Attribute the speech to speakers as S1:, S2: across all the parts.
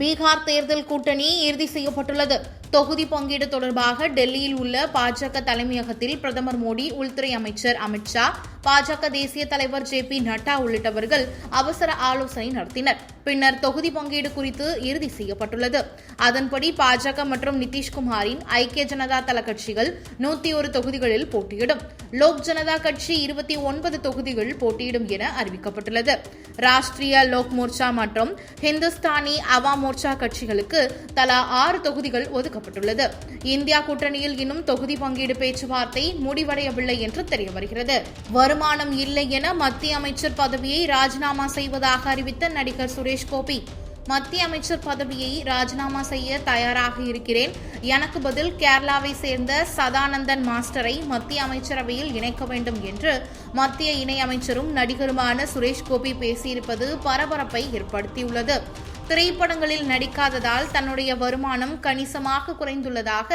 S1: பீகார் தேர்தல் கூட்டணி இறுதி செய்யப்பட்டுள்ளது. தொகுதி பங்கீடு தொடர்பாக டெல்லியில் உள்ள பாஜக தலைமையகத்தில் பிரதமர் மோடி உள்துறை அமைச்சர் அமித்ஷா பாஜக தேசிய தலைவர் ஜே பி நட்டா உள்ளிட்டவர்கள் அவசர ஆலோசனை நடத்தினர். பின்னர் தொகுதி பங்கீடு குறித்து இறுதி செய்யப்பட்டுள்ளது. அதன்படி பாஜக மற்றும் நிதிஷ்குமாரின் ஐக்கிய ஜனதா தள கட்சிகள் நூத்தி ஒரு தொகுதிகளில் போட்டியிடும். லோக் ஜனதா கட்சி இருபத்தி ஒன்பது தொகுதிகள் போட்டியிடும் என அறிவிக்கப்பட்டுள்ளது. ராஷ்டிரிய லோக் மோர்ச்சா மற்றும் ஹிந்துஸ்தானி அவா மோர்ச்சா கட்சிகளுக்கு தலா ஆறு தொகுதிகள் ஒதுக்கப்பட்டுள்ளது இந்தியா கூட்டணியில் இன்னும் தொகுதி பங்கீடு பேச்சுவார்த்தை முடிவடையவில்லை என்று தெரிய வருகிறது வருமானம் இல்லை என மத்திய அமைச்சர் பதவியை ராஜினாமா செய்வதாக அறிவித்த நடிகர் சுரேஷ் கோபி மத்திய அமைச்சர் பதவியை ராஜினாமா செய்ய தயாராக இருக்கிறேன். எனக்கு பதில் கேரளாவை சேர்ந்த சதானந்தன் மாஸ்டரை மத்திய அமைச்சரவையில் இணைக்க வேண்டும் என்று மத்திய இணை அமைச்சரும் நடிகருமான சுரேஷ் கோபி பேசியிருப்பது பரபரப்பை ஏற்படுத்தியுள்ளது. திரைப்படங்களில் நடிக்காததால் தன்னுடைய வருமானம் கணிசமாக குறைந்துள்ளதாக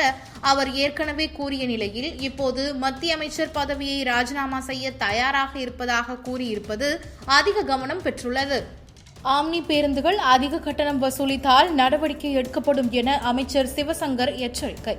S1: அவர் ஏற்கனவே கூறிய நிலையில் இப்போது மத்திய அமைச்சர் பதவியை ராஜினாமா செய்ய தயாராக இருப்பதாக கூறியிருப்பது அதிக கவனம் பெற்றுள்ளது. ஆம்னி பேருந்துகள் அதிக கட்டணம் வசூலித்தால் நடவடிக்கை எடுக்கப்படும் என அமைச்சர் சிவசங்கர் எச்சரிக்கை.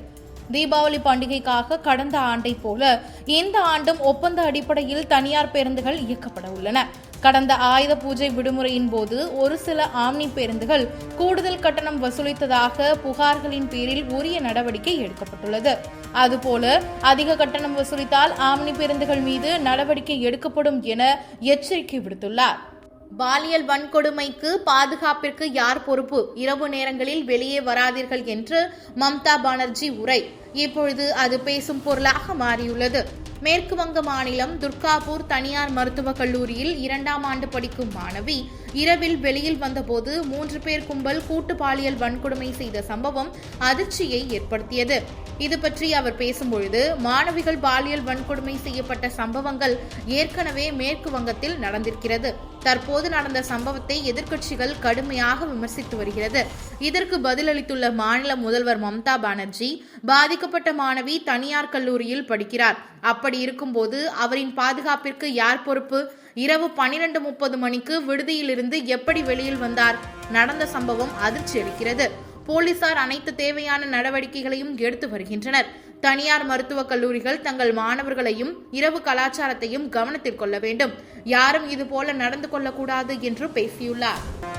S1: தீபாவளி பண்டிகைக்காக கடந்த ஆண்டை போல இந்த ஆண்டும் ஒப்பந்த அடிப்படையில் தனியார் பேருந்துகள் இயக்கப்பட உள்ளன. கடந்த ஆயுத பூஜை விடுமுறையின் போது ஒரு சில ஆம்னி பேருந்துகள் கூடுதல் கட்டணம் வசூலித்ததாக புகார்களின் பேரில் உரிய நடவடிக்கை எடுக்கப்பட்டுள்ளது. அதுபோல அதிக கட்டணம் வசூலித்தால் ஆம்னி பேருந்துகள் மீது நடவடிக்கை எடுக்கப்படும் என எச்சரிக்கை விடுத்துள்ளார். பாலியல் வன்கொடுமைக்கு பாதுகாப்பிற்கு யார் பொறுப்பு? இரவு நேரங்களில் வெளியே வராதீர்கள் என்று மம்தா பானர்ஜி உரை. இப்பொழுது அது பேசும் பொருளாக மாறியுள்ளது. மேற்கு வங்க மாநிலம் துர்காபூர் தனியார் மருத்துவக் கல்லூரியில் இரண்டாம் ஆண்டு படிக்கும் மாணவி இரவில் வெளியில் வந்தபோது மூன்று பேர் கும்பல் கூட்டு பாலியல் வன்கொடுமை செய்த சம்பவம் அதிர்ச்சியை ஏற்படுத்தியது. இது பற்றி அவர் பேசும்பொழுது மாணவிகள் பாலியல் வன்கொடுமை செய்யப்பட்ட சம்பவங்கள் ஏற்கனவே மேற்கு வங்கத்தில் நடந்திருக்கிறது. தற்போது நடந்த சம்பவத்தை எதிர்க்கட்சிகள் கடுமையாக விமர்சித்து வருகிறது. இதற்கு பதிலளித்துள்ள மாநில முதல்வர் மம்தா பானர்ஜி பாதிக்கப்பட்ட மாணவி தனியார் கல்லூரியில் படிக்கிறார். அப்படி இருக்கும்போது அவரின் பாதுகாப்பிற்கு யார் பொறுப்பு? இரவு பனிரெண்டு முப்பது மணிக்கு விடுதியிலிருந்து எப்படி வெளியில் வந்தார்? நடந்த சம்பவம் அதிர்ச்சி அளிக்கிறது. போலீசார் அனைத்து தேவையான நடவடிக்கைகளையும் எடுத்து வருகின்றனர். தனியார் மருத்துவக் கல்லூரிகள் தங்கள் மாணவர்களையும் இரவு கலாச்சாரத்தையும் கவனத்தில் கொள்ள வேண்டும். யாரும் இதுபோல நடந்து கொள்ளக்கூடாது என்று பேசியுள்ளார்.